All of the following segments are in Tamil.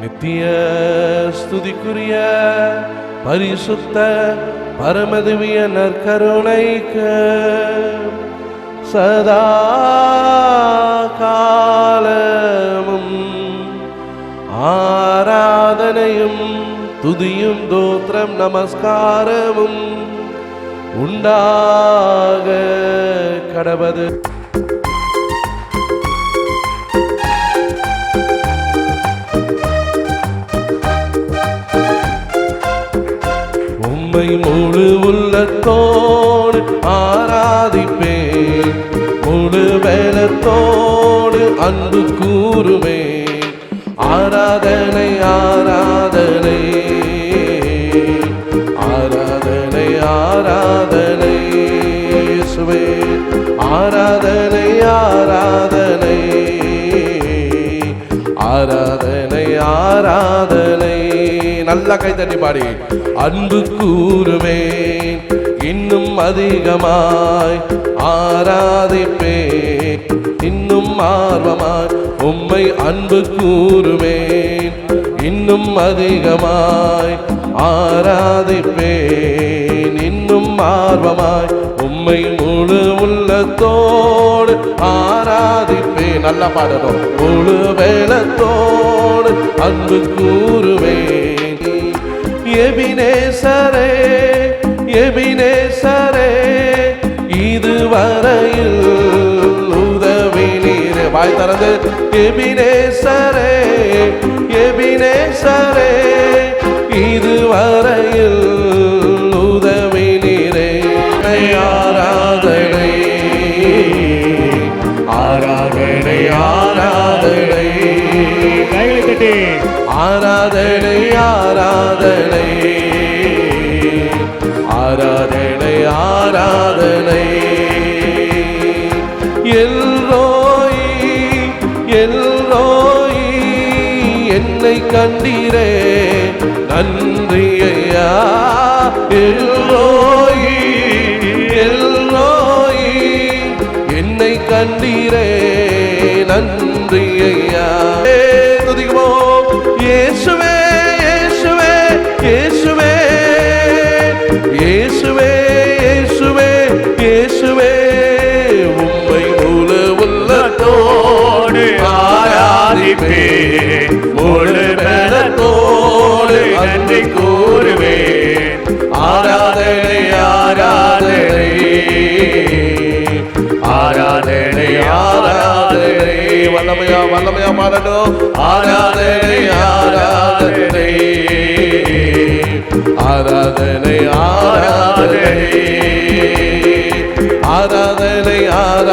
நித்திய ஸ்துதிக்குரிய பரிசுத்த பரமதிவிய நற்கருணைக்கு சதா காலமும் ஆராதனையும் துதியும் தோத்திரம் நமஸ்காரமும் உண்டாக கடவது உம்மை முழு உள்ளத்தோடு ஆராதிப்பேன். முழு வேலத்தோடு அன்பு கூறுவேன். ஆராதனை ஆராதனை. ஆராதனை ஆராதனை. சுவே ஆராதனை ஆராதனை. ஆராதனை ஆராதனை. நல்லா கை தட்டி பாடி. அன்பு கூறுவேன் இன்னும் அதிகமாய் ஆராதிப்பேன். இன்னும் ஆர்வமாய் உம்மை அன்பு கூறுவேன் இன்னும் அதிகமாய் ஆராதிப்பேன். இன்னும் ஆர்வமாய் உம்மை முழு உள்ளத்தோடு ஆராதிப்பேன். நல்லா பாடணும் முழு வேலத்தோடு அன்பு கூறுவேன். எபினேசரே எபினேசரே இதுவரையில் உதவி நீர். வாய் திறந்து எபினேசரே எபினேசரே இதுவரையில் உதவி நீரே. ஆராதனை ஆராதனை ஆராதனை. கைகளை ஆராதனை ஆராதனை. ஆராதனை ஆராதனை. எல்லோய் எல்லோய் என்னை கண்டீரே. நன்றி ஐயா எல்லோய் எல்லோய் என்னை கண்டீரே. நன்றி. இயேசுவே இயேசுவே இயேசுவே இயேசுவே உம்மை மூல உள்ளத்தோடு ஆராதிப்பே. ஒரு பலத்தோடு நன்றி கூறுவே. ஆராதனை ஆராதனை ஆராதனை ஆராதனை. வல்லமையா வல்லமையா பாடணும் ஆராதனை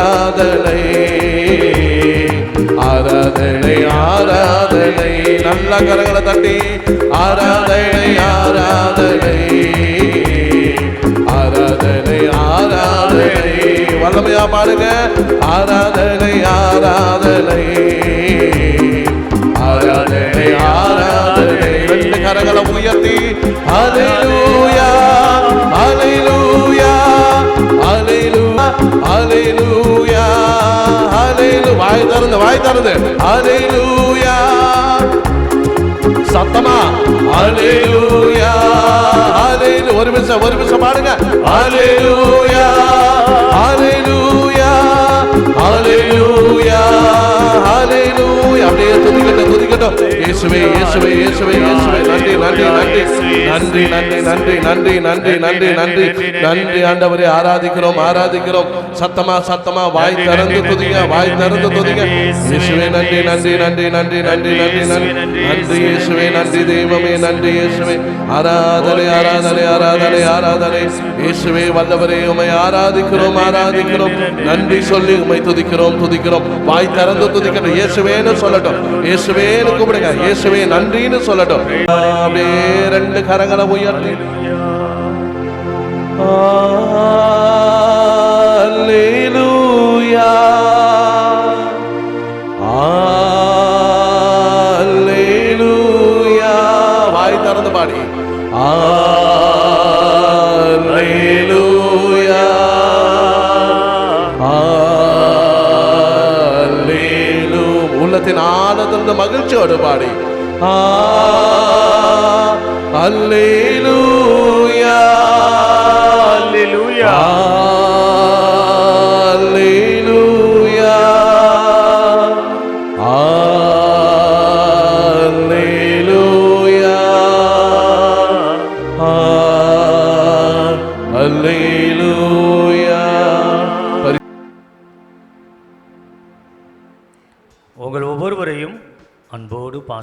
ஆராதனை. ஆராதனை ஆராதனை. நல்ல கரங்களை தட்டி. ஆராதனை ஆராதனை. ஆராதனை ஆராதனை. வல்லமையா பாருங்க ஆராதனை ஆராதனை. ஆராதனை ஆராதனை. ரெண்டு கரங்களை உயர்த்தி. அலையூயா அலையூயா அலையூயா அலையூயா வாய் திறந்து வாய் திறந்து. அலையூயா சத்தமா? அலையூயா அலையூ ஒரு நிமிஷம் ஒரு நிமிஷம் பாடுங்க. அலையூயா அலையூயா அலையூயா அலையூயா அப்படியே துதிக்கட்டும் துதிக்கட்டும் இயேசுவே இயேசுவே இயேசுவே இயேசுவே நன்றி நன்றி நன்றி நன்றி நன்றி நன்றி நன்றி நன்றி நன்றி நன்றி நன்றி ஆண்டவரே ஆராதிக்கிறோம் ஆராதிக்கிறோம் சத்தமா சத்தமா வாய் திறந்து துதிங்க வாய் திறந்து துதிங்க இயேசுவே நன்றி நன்றி நன்றி நன்றி நன்றி நன்றி நன்றி நன்றி இயேசுவே நன்றி தெய்வமே நன்றி இயேசுவே ஆராதனை ஆராதனை ஆராதனை ஆராதனை இயேசுவே வல்லவரே உமை ஆராதிக்கிறோம் ஆராதிக்கிறோம் நன்றி சொல்லி உமை துதிக்கிறோம் துதிக்கிறோம் வாய் திறந்து துதிக்கணும் இயேசுவேன்னு சொல்லட்டும் இயேசுவேன்னு கூப்பிடுங்க இயேசுவே நன்றின்னு சொல்லட்டும் அப்படியே ரெண்டு கரங்களை உயர்த்தி Alleluia. Alleluia. வாய் திறந்து பாடி Alleluia. ആവർത്തിച്ചോട് പാടി ആ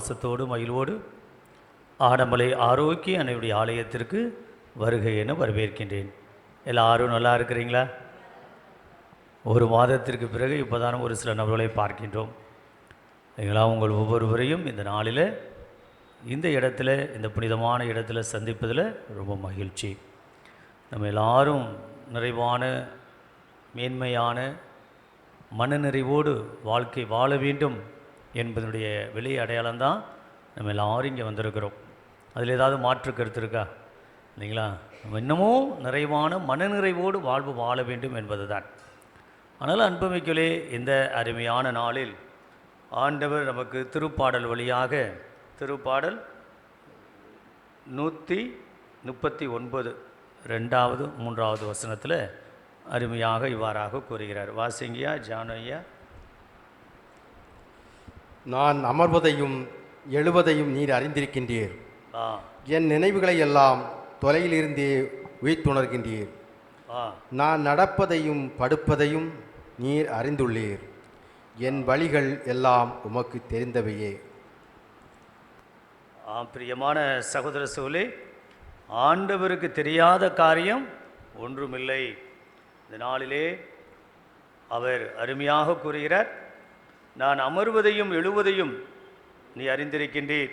பாசத்தோடு மகிழ்வோடு ஆடம்பலை ஆரோக்கிய அன்னையுடைய ஆலயத்திற்கு வருகை என வரவேற்கின்றேன். எல்லாரும் நல்லா இருக்கிறீங்களா? ஒரு மாதத்திற்கு பிறகு இப்போதான் ஒரு சில நபர்களை பார்க்கின்றோம். நீங்களா உங்கள் ஒவ்வொருவரையும் இந்த நாளில் இந்த இடத்துல இந்த புனிதமான இடத்துல சந்திப்பதில் ரொம்ப மகிழ்ச்சி. நம்ம எல்லாரும் நிறைவான மேன்மையான மனநிறைவோடு வாழ்க்கை வாழ வேண்டும் என்பதனுடைய வெளி அடையாளம்தான் நம்ம எல்லாரும் இங்கே வந்திருக்கிறோம். அதில் ஏதாவது மாற்று கருத்து இருக்கா? இல்லைங்களா? நம்ம இன்னமும் நிறைவான மனநிறைவோடு வாழ்வு வாழ வேண்டும் என்பது தான் ஆனால் அன்புமிக்கலே இந்த அருமையான நாளில் ஆண்டவர் நமக்கு திருப்பாடல் வழியாக திருப்பாடல் நூற்றி முப்பத்தி ஒன்பது ரெண்டாவது மூன்றாவது வசனத்தில் அருமையாக இவ்வாறாக கூறுகிறார். வாசிங்கியா ஜானையா நான் அமர்வதையும் எழுவதையும் நீர் அறிந்திருக்கின்றீர். ஆ. என் நினைவுகளை எல்லாம் தொலையிலிருந்தே உயிர்த்துணர்கின்றீர். ஆ. நான் நடப்பதையும் படுப்பதையும் நீர் அறிந்துள்ளீர். என் வழிகள் எல்லாம் உமக்கு தெரிந்தவையே. ஆ பிரியமான சகோதர சோலே ஆண்டவருக்கு தெரியாத காரியம் ஒன்றுமில்லை. இந்த நாளிலே அவர் அருமையாக கூறுகிறார். நான் அமர்வதையும் எழுவதையும் நீ அறிந்திருக்கின்றீர்.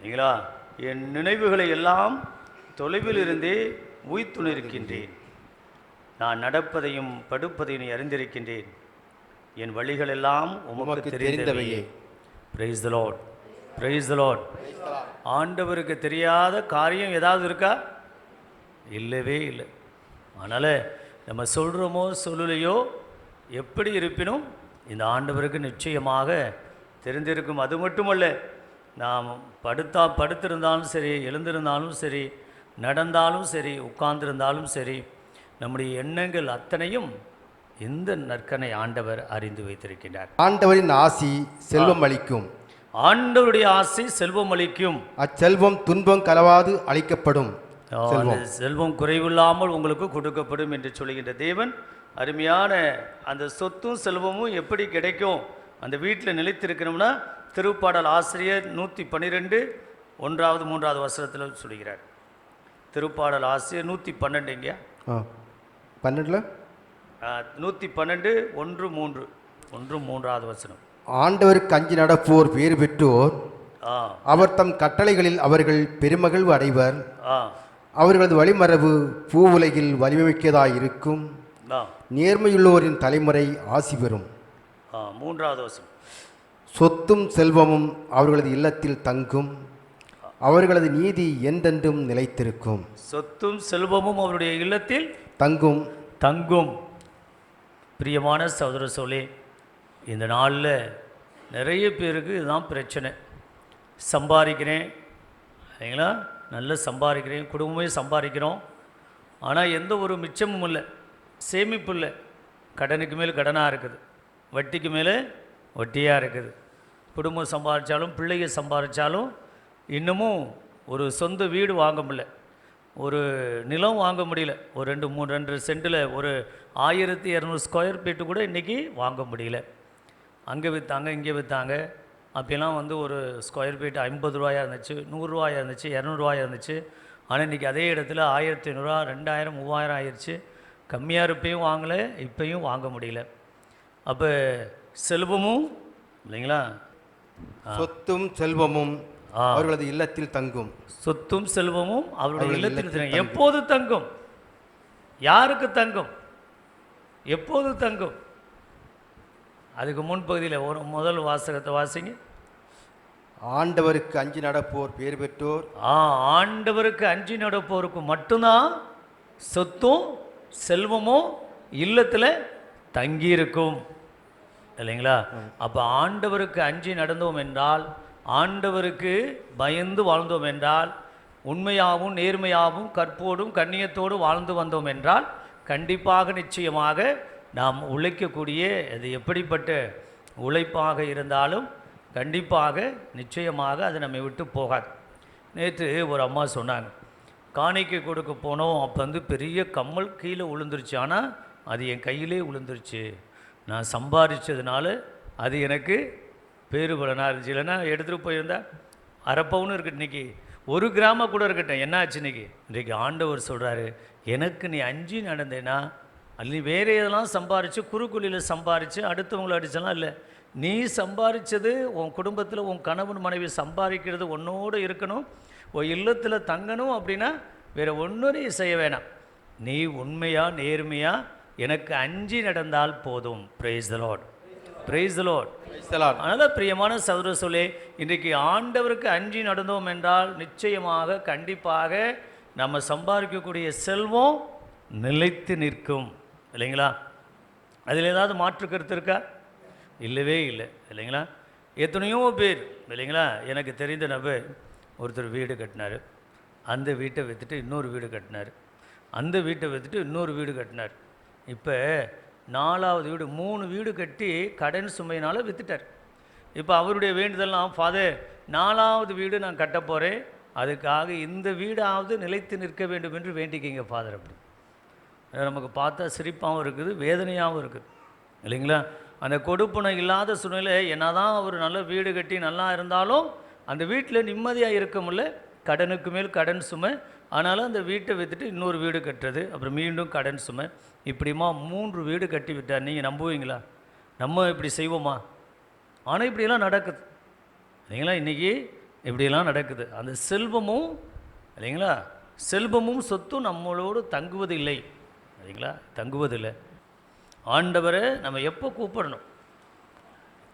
நீங்களா என் நினைவுகளை எல்லாம் தொலைவில் இருந்தே உய்த்துணிருக்கின்றேன். நான் நடப்பதையும் படுப்பதையும் நீ அறிந்திருக்கின்றேன். என் வழிகள் எல்லாம் உமக்கு தெரிந்தவையே. Praise the Lord praise the Lord ஆண்டவருக்கு தெரியாத காரியம் ஏதாவது இருக்கா? இல்லவே இல்லை. அதனால் நம்ம சொல்கிறோமோ சொல்லலையோ எப்படி இருப்பினும் இந்த ஆண்டவருக்கு நிச்சயமாக தெரிந்திருக்கும். அது மட்டுமல்ல நாம் படுத்தா படுத்திருந்தாலும் சரி எழுந்திருந்தாலும் சரி நடந்தாலும் சரி உட்கார்ந்திருந்தாலும் சரி நம்முடைய எண்ணங்கள் அத்தனையும் இந்த நற்கனை ஆண்டவர் அறிந்து வைத்திருக்கின்றார். ஆண்டவரின் ஆசி செல்வம் அளிக்கும். ஆண்டவருடைய ஆசை செல்வம் அளிக்கும். அச்செல்வம் துன்பம் கலவாது அளிக்கப்படும் செல்வம் குறைவில்லாமல் உங்களுக்கு கொடுக்கப்படும் என்று சொல்லுகின்ற தேவன் அருமையான அந்த சொத்தும் செல்வமும் எப்படி கிடைக்கும்? அந்த வீட்டில் நிலைத்திருக்கணும்னா திருப்பாடல் ஆசிரியர் நூற்றி பன்னிரெண்டு ஒன்றாவது மூன்றாவது வசனத்தில் சொல்கிறார் திருப்பாடல் ஆசிரியர் நூற்றி பன்னெண்டு இங்கே. ஆ பன்னெண்டில்? நூற்றி பன்னெண்டு ஒன்று மூன்று. ஒன்று மூன்றாவது வசனம். ஆண்டவருக்கு அஞ்சி நடப்போர் பேறு பெற்றோர். அவர் தம் கட்டளைகளில் அவர்கள் பெருமகிழ்வு அடைவர். ஆ. அவர்களது வழிமரபு பூவுலகில் வலிமைமிக்கதாய் இருக்கும் ஆ நேர்மையுள்ளோரின் தலைமுறை ஆசி பெறும். ஆ மூன்றாவது வசனம். சொத்தும் செல்வமும் அவர்களது இல்லத்தில் தங்கும். அவர்களது நீதி என்றென்றும் நிலைத்திருக்கும். சொத்தும் செல்வமும் அவருடைய இல்லத்தில் தங்கும். தங்கும். பிரியமான சகோதர சோழே இந்த நாளில் நிறைய பேருக்கு இதுதான் பிரச்சனை. சம்பாதிக்கிறேன். சரிங்களா? நல்லா சம்பாதிக்கிறேன். குடும்பமே சம்பாதிக்கிறோம். ஆனால் எந்த ஒரு மிச்சமும் இல்லை. சேமிப்பு இல்லை. கடனுக்கு மேல் கடனாக இருக்குது. வட்டிக்கு மேலே வட்டியாக இருக்குது. குடும்பம் சம்பாதிச்சாலும் பிள்ளைங்க சம்பாதிச்சாலும் இன்னமும் ஒரு சொந்த வீடு வாங்க முடியல. ஒரு நிலம் வாங்க முடியல. ஒரு ரெண்டு மூணு ரெண்டு சென்ட்டில் ஒரு ஆயிரத்தி இரநூறு ஸ்கொயர் ஃபீட்டு கூட இன்றைக்கி வாங்க முடியல. அங்கே விற்றாங்க இங்கே விற்றாங்க அப்போலாம் வந்து ஒரு ஸ்கொயர் ஃபீட் ஐம்பது ரூபாயா இருந்துச்சு நூறுரூவாயா இருந்துச்சு இரநூறுவாயா இருந்துச்சு. ஆனால் இன்றைக்கி அதே இடத்துல ஆயிரத்தி ஐநூறுரூவா ரெண்டாயிரம் மூவாயிரம் ஆயிடுச்சு கம்மியாக இருப்பையும் வாங்கலை இப்பையும் வாங்க முடியல. அப்போ செல்வமும் இல்லைங்களா? சொத்தும் செல்வமும். அவர்களது இல்லத்தில் தங்கும். சொத்தும் செல்வமும் அவருடைய இல்லத்தில். எப்போது தங்கும்? யாருக்கு தங்கும்? எப்போது தங்கும்? அதுக்கு முன்பகுதியில் ஒரு முதல் வாசகத்தை வாசிங்க. ஆண்டவருக்கு அஞ்சி நடப்போர் பேறு பெற்றோர். ஆ ஆண்டவருக்கு அஞ்சி நடப்போருக்கு மட்டும்தான் சொத்தும் செல்வமும் இல்லத்தில் தங்கியிருக்கும். இல்லைங்களா? அப்போ ஆண்டவருக்கு அஞ்சி நடந்தோம் என்றால் ஆண்டவருக்கு பயந்து வாழ்ந்தோம் என்றால் உண்மையாகவும் நேர்மையாகவும் கற்போடும் கண்ணியத்தோடும் வாழ்ந்து வந்தோம் என்றால் கண்டிப்பாக நிச்சயமாக நாம் உழைக்கக்கூடிய அது எப்படிப்பட்ட உழைப்பாக இருந்தாலும் கண்டிப்பாக நிச்சயமாக அது நம்மை விட்டு போகாது. நேற்று ஒரு அம்மா சொன்னாங்க காணிக்கை கொடுக்க போனோம். அப்போ வந்து பெரிய கம்மல் கீழே விழுந்துருச்சு ஆனால் அது என் கையிலே விழுந்துருச்சு நான் சம்பாதிச்சதுனால அது எனக்கு பேருபலனாக இருந்துச்சு. இல்லைன்னா எடுத்துகிட்டு போயிருந்தா அரப்பவுன்னு இருக்கட்டும். இன்றைக்கி ஒரு கிராம கூட இருக்கட்டும். என்ன ஆச்சு இன்னைக்கு? இன்றைக்கு ஆண்டவர் சொல்கிறாரு எனக்கு நீ அஞ்சு நடந்தேன்னா அல்ல நீ வேறு எதெல்லாம் சம்பாரித்து குறுக்குழியில் சம்பாரித்து அடுத்தவங்களை அடிச்செல்லாம் இல்லை? நீ சம்பாரித்தது உன் குடும்பத்தில் உன் கணவன் மனைவி சம்பாதிக்கிறது உன்னோடு இருக்கணும். உன் இல்லத்தில் தங்கணும் அப்படின்னா வேறு ஒன்றும் நீ செய்ய வேணாம். நீ உண்மையாக நேர்மையாக எனக்கு அஞ்சு நடந்தால் போதும். Praise the Lord praise the Lord Praise the Lord. அதனால் பிரியமான சகோதர சொல்லே இன்றைக்கு ஆண்டவருக்கு அஞ்சி நடந்தோம் என்றால் நிச்சயமாக கண்டிப்பாக நம்ம சம்பாதிக்கக்கூடிய செல்வம் நிலைத்து நிற்கும். இல்லைங்களா? அதில் ஏதாவது மாற்று கருத்து இருக்கா? இல்லவே இல்லை. இல்லைங்களா? எத்தனையோ பேர் இல்லைங்களா? எனக்கு தெரிந்த நபர் ஒருத்தர் வீடு கட்டினார். அந்த வீட்டை விற்றுட்டு இன்னொரு வீடு கட்டினார். அந்த வீட்டை விற்றுட்டு இன்னொரு வீடு கட்டினார். இப்போ நாலாவது வீடு மூணு வீடு கட்டி கடன் சுமையினால் விற்றுட்டார் இப்போ அவருடைய வேண்டுதல்லாம் ஃபாதர் நாலாவது வீடு நான் கட்ட போகிறேன் அதுக்காக இந்த வீடாவது நிலைத்து நிற்க வேண்டும் என்று வேண்டிக்கிங்க ஃபாதர் அப்படி நமக்கு பார்த்தா சிரிப்பாகவும் இருக்குது வேதனையாகவும் இருக்குது. இல்லைங்களா? அந்த கொடுப்பனை இல்லாத சூழ்நிலை என்னதான் அவர் நல்ல வீடு கட்டி நல்லா இருந்தாலும் அந்த வீட்டில் நிம்மதியாக இருக்க முடியல. கடனுக்கு மேல் கடன் சுமை. ஆனாலும் அந்த வீட்டை விற்றுட்டு இன்னொரு வீடு கட்டுறது. அப்புறம் மீண்டும் கடன் சுமை. இப்படிமா மூன்று வீடு கட்டி விட்டார். நீங்கள் நம்புவீங்களா? நம்ம இப்படி செய்வோமா? ஆனால் இப்படியெல்லாம் நடக்குது. இல்லைங்களா? இன்றைக்கி இப்படியெல்லாம் நடக்குது. அந்த செல்வமும் இல்லைங்களா? செல்வமும் சொத்தும் நம்மளோடு தங்குவது இல்லை இல்லைங்களா? தங்குவதில்லை. ஆண்டவரை நம்ம எப்போ கூப்பிடணும்?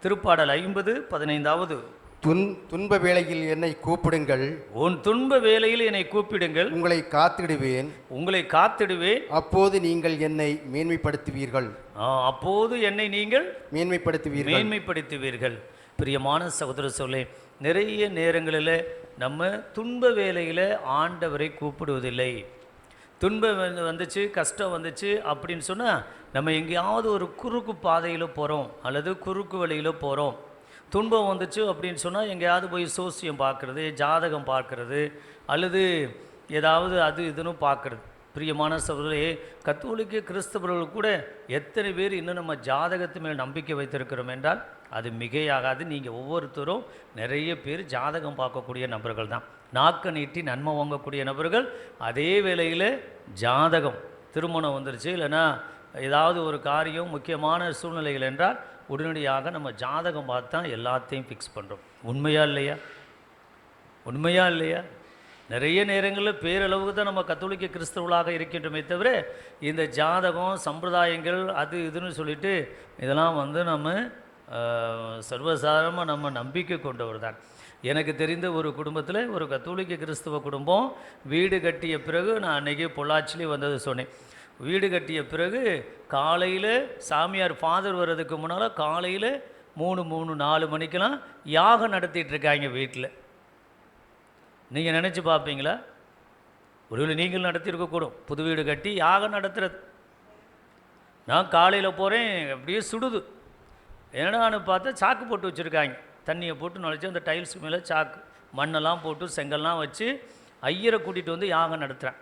திருப்பாடல் ஐம்பது பதினைந்தாவது துன் துன்ப வேளையில் என்னை கூப்பிடுங்கள். உன் துன்ப வேளையில் என்னை கூப்பிடுங்கள். உங்களை காத்திடுவேன். உங்களை காத்திடுவேன். அப்போது நீங்கள் என்னை மேன்மைப்படுத்துவீர்கள். அப்போது என்னை நீங்கள் மேன்மைப்படுத்துவீர்கள். மேன்மைப்படுத்துவீர்கள். பிரியமான சகோதர சொல்லே நிறைய நேரங்களில் நம்ம துன்ப வேலையில் ஆண்டவரை கூப்பிடுவதில்லை. துன்பம் வந்து- வந்துச்சு கஷ்டம் வந்துச்சு அப்படின்னு சொன்னால் நம்ம எங்கேயாவது ஒரு குறுக்கு பாதையில் போகிறோம் அல்லது குறுக்கு வழியில் போகிறோம் துன்பம் வந்துச்சு அப்படின்னு சொன்னால் எங்கேயாவது போய் சோசியம் பார்க்குறது ஜாதகம் பார்க்குறது அல்லது ஏதாவது அது இதுன்னு பார்க்குறது. பிரியமான சகோதரே கத்தோலிக்க கிறிஸ்தவர்கள் கூட எத்தனை பேர் இன்னும் நம்ம ஜாதகத்து மேல் நம்பிக்கை வைத்திருக்கிறோம் என்றால் அது மிகையாகாது. நீங்கள் ஒவ்வொருத்தரும் நிறைய பேர் ஜாதகம் பார்க்கக்கூடிய நபர்கள் தான். நாக்க நீட்டி நன்மை வாங்கக்கூடிய நபர்கள் அதே வேளையில் ஜாதகம் திருமணம் வந்துருச்சு. இல்லைன்னா ஏதாவது ஒரு காரியம் முக்கியமான சூழ்நிலைகள் என்றால் உடனடியாக நம்ம ஜாதகம் பார்த்தா எல்லாத்தையும் ஃபிக்ஸ் பண்ணுறோம் உண்மையா இல்லையா? உண்மையா இல்லையா? நிறைய நேரங்களில் பேரளவுக்கு தான் நம்ம கத்தோலிக்க கிறிஸ்தவர்களாக இருக்கின்றோமே தவிர இந்த ஜாதகம் சம்பிரதாயங்கள் அது இதுன்னு சொல்லிட்டு இதெல்லாம் வந்து நம்ம சர்வசாதாரமாக சர்வசாதாரணமாக நம்ம நம்பிக்கை கொண்டவர் தான். எனக்கு தெரிந்த ஒரு குடும்பத்தில் ஒரு கத்தோலிக்க கிறிஸ்தவ குடும்பம் வீடு கட்டிய பிறகு நான் அன்றைக்கி பொள்ளாச்சிலே வந்தது சொன்னேன். வீடு கட்டிய பிறகு காலையில் சாமியார் ஃபாதர் வர்றதுக்கு முன்னால் காலையில் மூணு மூணு நாலு மணிக்கெல்லாம் யாகம் நடத்திட்டு இருக்காங்க வீட்டில் நீங்கள் நினச்சி பார்ப்பீங்களா ஒருவேளை நீங்கள் நடத்தியிருக்கக்கூடும் புது வீடு கட்டி யாகம் நடத்துகிறது நான் காலையில் போகிறேன் அப்படியே சுடுது. என்னடான்னு பார்த்தா சாக்கு போட்டு வச்சுருக்காங்க. தண்ணியை போட்டு நுழைச்சி அந்த டைல்ஸ் மேலே சாக்கு மண்ணெல்லாம் போட்டு செங்கல்லாம் வச்சு ஐயரை கூட்டிகிட்டு வந்து யாகம் நடத்துகிறேன்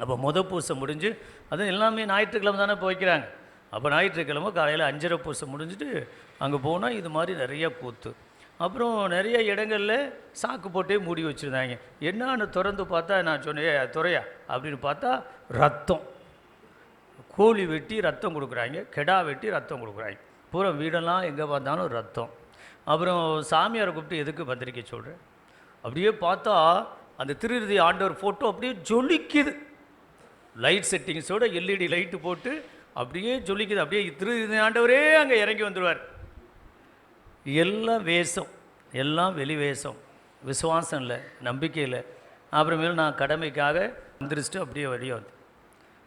அப்போ முத பூசை முடிஞ்சு அதுவும் எல்லாமே ஞாயிற்றுக்கிழமை தானே போய்க்கிறாங்க அப்போ ஞாயிற்றுக்கிழமை காலையில் அஞ்சரை பூசை முடிஞ்சுட்டு அங்கே போனால் இது மாதிரி நிறைய கூத்து. அப்புறம் நிறைய இடங்களில் சாக்கு போட்டே மூடி வச்சுருந்தாங்க. என்னான்னு திறந்து பார்த்தா நான் சொன்னேன் துறையா? அப்படின்னு பார்த்தா ரத்தம். கோழி வெட்டி ரத்தம் கொடுக்குறாங்க கெடா வெட்டி ரத்தம் கொடுக்குறாங்க. பூரா வீடெல்லாம் எங்கே பார்த்தாலும் ரத்தம். அப்புறம் சாமியாரை கூப்பிட்டு எதுக்கு பத்திரிக்கை சொல்கிறேன் அப்படியே பார்த்தா அந்த திருநிதி ஆண்டவர் ஃபோட்டோ அப்படியே ஜொலிக்குது. லைட் செட்டிங்ஸோட எல்இடி லைட்டு போட்டு அப்படியே ஜொலிக்குது. அப்படியே திரு ஆண்டவரே அங்கே இறங்கி வந்துடுவார் எல்லாம் வேஷம். எல்லாம் வெளி வேஷம். விசுவாசம் இல்லை நம்பிக்கை இல்லை. அப்புறமேலும் நான் கடமைக்காக வந்துருச்சுட்டு அப்படியே வழியே வந்து.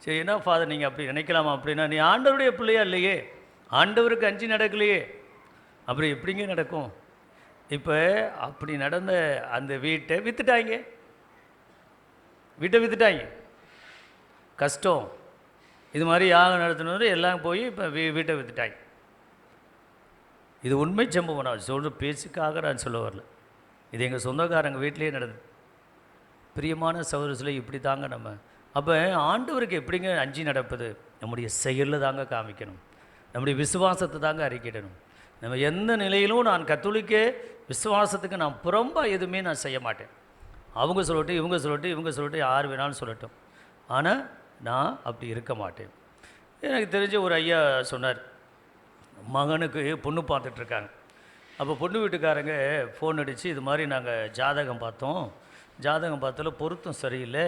சரி என்ன ஃபாதர் நீங்கள் அப்படி நினைக்கலாமா அப்படின்னா நீ ஆண்டவருடைய பிள்ளையா இல்லையே? ஆண்டவருக்கு அஞ்சு நடக்கலையே. அப்புறம் எப்படிங்க நடக்கும்? இப்போ அப்படி நடந்த அந்த வீட்டை விற்றுட்டாங்க வீட்டை விற்றுட்டாங்க கஷ்டம். இது மாதிரி யாகம் நடத்தினவர் எல்லாம் போய் இப்போ வீ வீட்டை வித்துட்டாங்க. இது உண்மை சம்பவம் நான் சொல்கிற பேச்சுக்காக நான் சொல்ல வரல. இது எங்கள் சொந்தக்காரங்க வீட்டிலேயே நடந்தது. பிரியமான சகோதரத்தில் இப்படி தாங்க நம்ம. அப்போ ஆண்டவருக்கு எப்படிங்க அஞ்சி நடப்பது? நம்முடைய செயலில் தாங்க காமிக்கணும். நம்முடைய விசுவாசத்தை தாங்க அறிக்கிடணும் நம்ம எந்த நிலையிலும் நான் கத்தோலிக்க விசுவாசத்துக்கு நான் புறம்பாக எதுவுமே நான் செய்ய மாட்டேன். அவங்க சொல்லட்டும் இவங்க சொல்லட்டும் இவங்க சொல்லட்டும் யார் வேணாலும் சொல்லட்டும். ஆனால் நான் அப்படி இருக்க மாட்டேன். எனக்கு தெரிஞ்ச ஒரு ஐயா சொன்னார் மகனுக்கு பொண்ணு பார்த்துட்ருக்காங்க. அப்போ பொண்ணு வீட்டுக்காரங்க ஃபோன் அடித்து இது மாதிரி நாங்கள் ஜாதகம் பார்த்தோம். ஜாதகம் பார்த்தால பொருத்தம் சரியில்லை.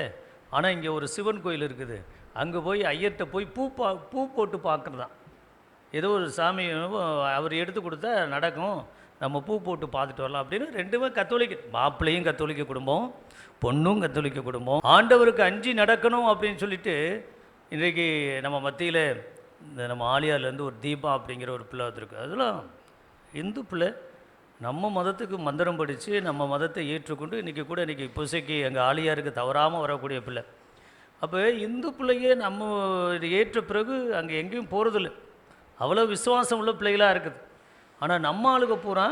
ஆனால் இங்கே ஒரு சிவன் கோயில் இருக்குது. அங்கே போய் ஐயர்கிட்ட போய் பூ பா பூ போட்டு பார்க்குறதான் ஏதோ ஒரு சாமி அவர் எடுத்து கொடுத்தா நடக்கும். நம்ம பூ போட்டு பார்த்துட்டு வரலாம் அப்படின்னு ரெண்டுமே கத்தோலிக்க மாப்பிள்ளையும் கத்தோலிக்க குடும்பம் பொண்ணும் கத்தோலிக்க குடும்பம். ஆண்டவருக்கு அஞ்சு நடக்கணும் அப்படின்னு சொல்லிட்டு இன்றைக்கு நம்ம மத்தியில் இந்த நம்ம ஆலியார்லேருந்து ஒரு தீபா அப்படிங்கிற ஒரு பிள்ளை வந்துருக்கு. அதெல்லாம் இந்து பிள்ளை. நம்ம மதத்துக்கு மந்திரம் படித்து நம்ம மதத்தை ஏற்றுக்கொண்டு இன்றைக்கி கூட இன்றைக்கி பூசைக்கு எங்கள் ஆலியாருக்கு தவறாமல் வரக்கூடிய பிள்ளை. அப்போ இந்து பிள்ளையே நம்ம ஏற்ற பிறகு அங்கே எங்கேயும் போகிறதில்ல அவ்வளோ விசுவாசம் உள்ள பிள்ளைகளாக இருக்குது. ஆனால் நம்ம ஆளுக பூரா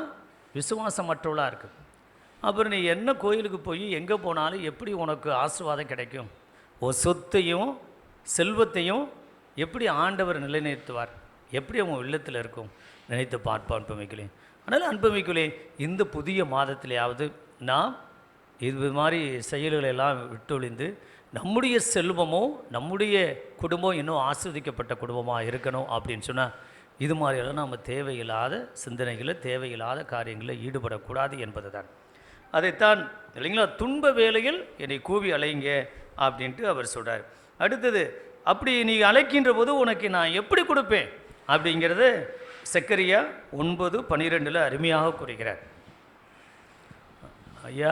விசுவாசம் மற்றவளாக இருக்குது அப்புறம் நீ என்ன கோயிலுக்கு போய் எங்கே போனாலும் எப்படி உனக்கு ஆசீர்வாதம் கிடைக்கும்? ஒரு சொத்தையும் செல்வத்தையும் எப்படி ஆண்டவர் நிலைநிறுத்துவார்? எப்படி அவன் உள்ளத்தில் இருக்கும்? நினைத்து பார்ப்பான் அன்புமிக்கலே. அதனால் அன்புமிக்கலே இந்த புதிய மாதத்திலேயாவது நாம் இது மாதிரி செயல்களை எல்லாம் விட்டொழிந்து நம்முடைய செல்வமோ நம்முடைய குடும்பம் இன்னும் ஆஸ்வதிக்கப்பட்ட குடும்பமாக இருக்கணும் அப்படின்னு சொன்னால் இது மாதிரியெல்லாம் நம்ம தேவையில்லாத சிந்தனைகளில் தேவையில்லாத காரியங்களில் ஈடுபடக்கூடாது என்பது தான் அதைத்தான் இல்லைங்களா? துன்ப வேலையில் என்னை கூவி அலைங்க அப்படின்ட்டு அவர் சொல்கிறார் அடுத்தது அப்படி நீ அழைக்கின்ற போது உனக்கு நான் எப்படி கொடுப்பேன்? அப்படிங்கிறது செக்கரியா ஒன்பது பன்னிரெண்டில் அருமையாக கூறுகிறார். ஐயா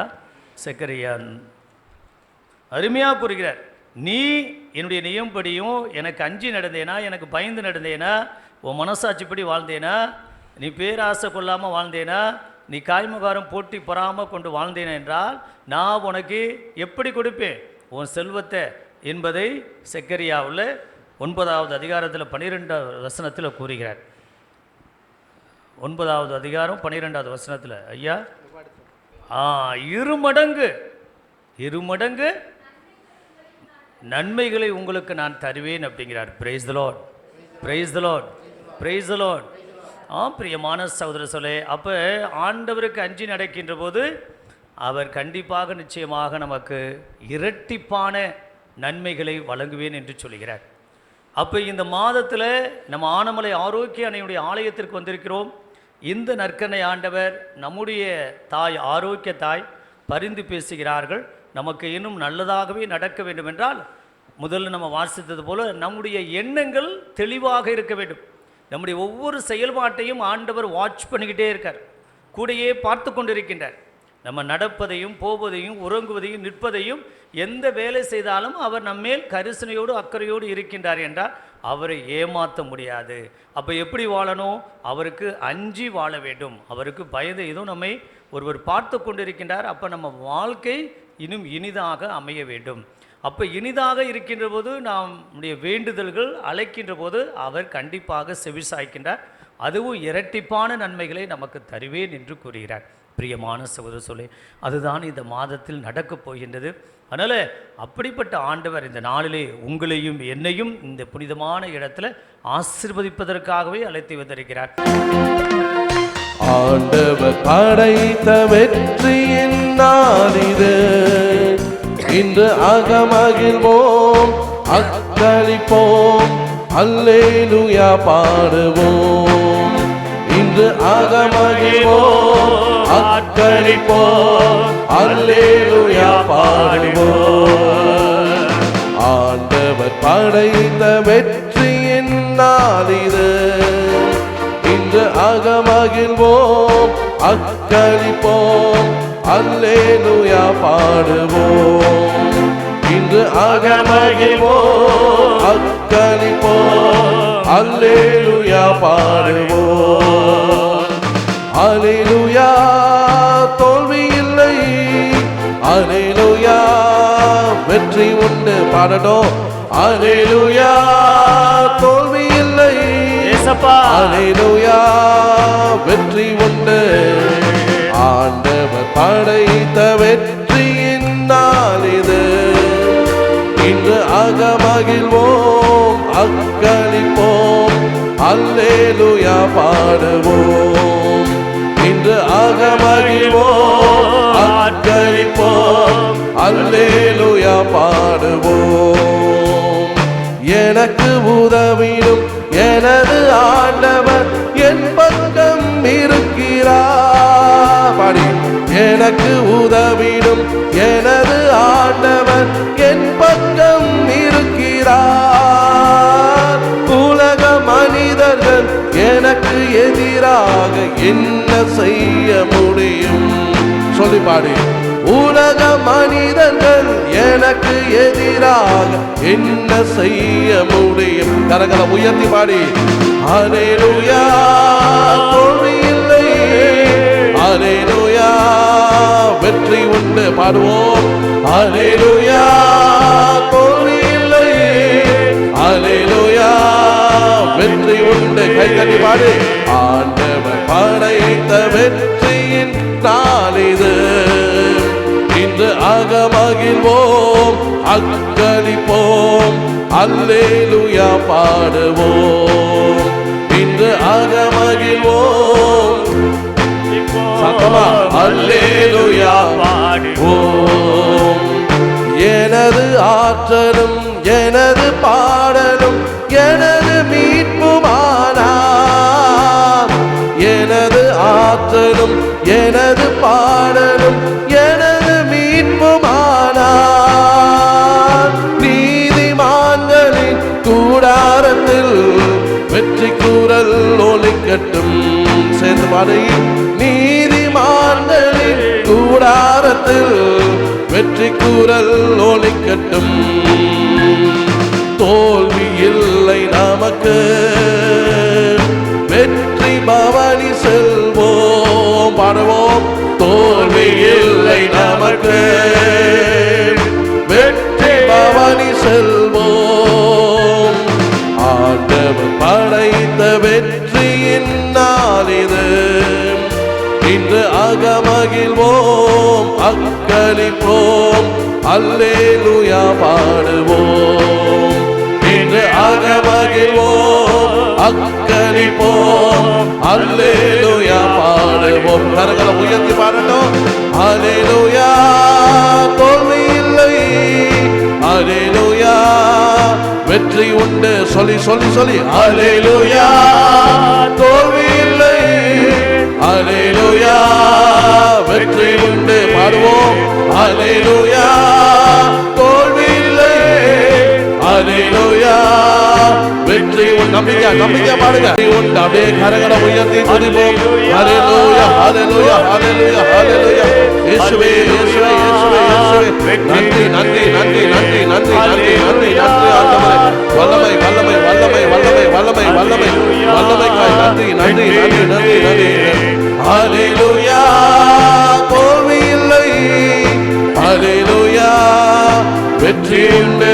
செக்கரியா அருமையாக கூறுகிறார். நீ என்னுடைய நியம்படியும் எனக்கு அஞ்சி நடந்தேனா எனக்கு பயந்து நடந்தேனா உன் மனசாட்சிப்படி வாழ்ந்தேனா? நீ பேராசை கொள்ளாமல் வாழ்ந்தேனா? நீ காய்முகாரம் போட்டி பொறாமல் கொண்டு வாழ்ந்தேன் என்றால் நான் உனக்கு எப்படி கொடுப்பேன்? உன் செல்வத்தை என்பதை செக்கரியாவில் ஒன்பதாவது அதிகாரத்தில் பன்னிரெண்டாவது வசனத்தில் கூறுகிறார். ஒன்பதாவது அதிகாரம் பன்னிரெண்டாவது வசனத்தில் ஐயா. ஆ இருமடங்கு இருமடங்கு நன்மைகளை உங்களுக்கு நான் தருவேன் அப்படிங்கிறார். Praise the Lord praise the பிரைசலோன் praise ஆ பிரியமான சகோதர சொல்லே அப்போ ஆண்டவருக்கு அஞ்சி நடக்கின்ற போது அவர் கண்டிப்பாக நிச்சயமாக நமக்கு இரட்டிப்பான நன்மைகளை வழங்குவேன் என்று சொல்கிறார் அப்போ இந்த மாதத்தில் நம்ம ஆனமலை ஆரோக்கிய அணையுடைய ஆலயத்திற்கு வந்திருக்கிறோம். இந்த நற்கனை ஆண்டவர் நம்முடைய தாய் ஆரோக்கிய தாய் பரிந்து பேசுகிறார்கள். நமக்கு இன்னும் நல்லதாகவே நடக்க வேண்டும் என்றால் முதல்ல நம்ம வாசித்தது போல நம்முடைய எண்ணங்கள் தெளிவாக இருக்க வேண்டும். நம்முடைய ஒவ்வொரு செயல்பாட்டையும் ஆண்டவர் வாட்ச் பண்ணிக்கிட்டே இருக்கார். கூடையே பார்த்து கொண்டிருக்கின்றார். நம்ம நடப்பதையும் போவதையும் உறங்குவதையும் நிற்பதையும் எந்த வேலை செய்தாலும் அவர் நம்மேல் கரிசனையோடு அக்கறையோடு இருக்கின்றார் என்றால் அவரை ஏமாற்ற முடியாது. அப்போ எப்படி வாழணும்? அவருக்கு அஞ்சி வாழ வேண்டும். அவருக்கு பயந்து இதுவும் நம்மை ஒருவர் பார்த்து கொண்டிருக்கின்றார். அப்போ நம்ம வாழ்க்கை இன்னும் இனிதாக அமைய வேண்டும். அப்போ இனிதாக இருக்கின்ற போது நம்முடைய வேண்டுதல்கள் அழைக்கின்ற போது அவர் கண்டிப்பாக செவிசாய்க்கின்றார். அதுவும் இரட்டிப்பான நன்மைகளை நமக்கு தருவேன் என்று கூறுகிறார். பிரியமான சகோதர சொல்லி அதுதான் இந்த மாதத்தில் நடக்கப் போகின்றது. அதனால் அப்படிப்பட்ட ஆண்டவர் இந்த நாளிலே உங்களையும் என்னையும் இந்த புனிதமான இடத்துல ஆசிர்வதிப்பதற்காகவே அழைத்து வந்திருக்கிறார். ஆண்டவர் படைத்த வெற்றியின் நாளிது. இன்று அகமகிழ்வோம் அக்களிப்போம் அல்லேலுயா பாடுவோம். இன்று அகமகிழ்வோம் அக்களிப்போம் அல்லேலுயா பாடுவோம். ஆண்டவர் படைத்த வெற்றியின் நாளிது இன்று அகமகிழ்வோம் அக்களிப்போம் அல்லேலுயா பாடுவோம். இன்று அகமகிழ்வோம் அக்களிப்போம் அல்லேலுயா பாடுவோம். அல்லேலுயா அலேலுயா வெற்றி உண்டு பாடட்டும். அலேலுயா தோல்வி இல்லை. அலேலுயா வெற்றி உண்டு. ஆண்டவர் படைத்த வெற்றியின் நாள் இது. இன்று அகமகிழ்வோம் அக்களிப்போம் அல்லேலுயா பாடுவோம். இன்று அகமகிழ்வோம் அக்களிப்போம் அல்லேலுயா பாடுவோம். எனக்கு உதவிடும் எனது ஆண்டவர் என் பக்கம் இருக்கிறார். பாடி எனக்கு உதவிடும் எனது ஆண்டவர் என் பக்கம் இருக்கிறார். உலக மனிதர்கள் எனக்கு எதிராக என்ன செய்ய முடியும்? சொல்லி பாடி. உலக மனிதர்கள் எனக்கு எதிராக என்ன செய்ய முடியும்? கரங்களை உயர்த்தி பாடி. அலேலுயா தோல்வி அலேலுயா வெற்றி உண்டு. பாடுவோம். அலேலுயா தோல்வி இல்லை. அலேலுயா வெற்றி உண்டு. கை தட்டி பாடு. ஆண்டவர் படைத்த வெற்றியின் நாளிது இன்று அகமகிழ்வோம். அக்களிப்போம். அல்லேலுயா பாடுவோம். இன்று அகமகிழ்வோம். சத்தமா அல்லேலுயா ஓம். எனது ஆற்றலும் எனது பாடலும் எனது மீட்புமானார் எனது ஆற்றலும் எனது பாடலும் எனது மீட்புமானார் நீதிமான்களின் கூடாரத்தில் வெற்றி கூறல் ஒலிக்கட்டும் சேர்ந்து பாடையில் நீ கூடாரத்தில் வெற்றி கூறல் ஒலிக்கட்டும் தோல்வி இல்லை நமக்கு. வெற்றி பவனி செல்வோம் பாடுவோம். தோல்வி இல்லை நமக்கு. வெற்றி பவனி செல்வோம். ஆண்டவர் படைத்த வெற்றியின் நாளிது இன்று அகமகிழ்வோம். அக்களிப்போம் அல்லேலுயா பாடுவோம். இன்று அகமகிழ்வோம் அக்களிப்போம் அல்லேலுயா பாடுவோம். கரங்களை உயர்த்தி பாடட்டும். அல்லேலுயா தோல்வி இல்லை. அல்லேலுயா வெற்றி உண்டு. சொல்லி சொல்லி சொல்லி. அல்லேலுயா தோல்வி பாடுவோம் அல்லேலுயா தோல்வி இல்லை அல்லேலுயா வெற்றி உண்டு நம்பிக்கை நம்பிக்கை பாடுங்க. உண்டு அப்படியே கரங்களை உயர்த்தி துதிப்போம். அல்லேலுயா அல்லேலுயா அல்லேலுயா அல்லேலுயா இயேசுவே இயேசுவே இயேசுவே இயேசுவே. நன்றி நன்றி நன்றி நன்றி நன்றி நன்றி நன்றி நன்றி. ஆண்டவரே. வல்லமை வல்லமை வல்லமை வல்லமை வல்லமை வல்லமை. வல்லமைக்காய். நன்றி நன்றி நன்றி நன்றி நன்றி. ஹalleluya அலிலுயா வெற்றி உண்டு.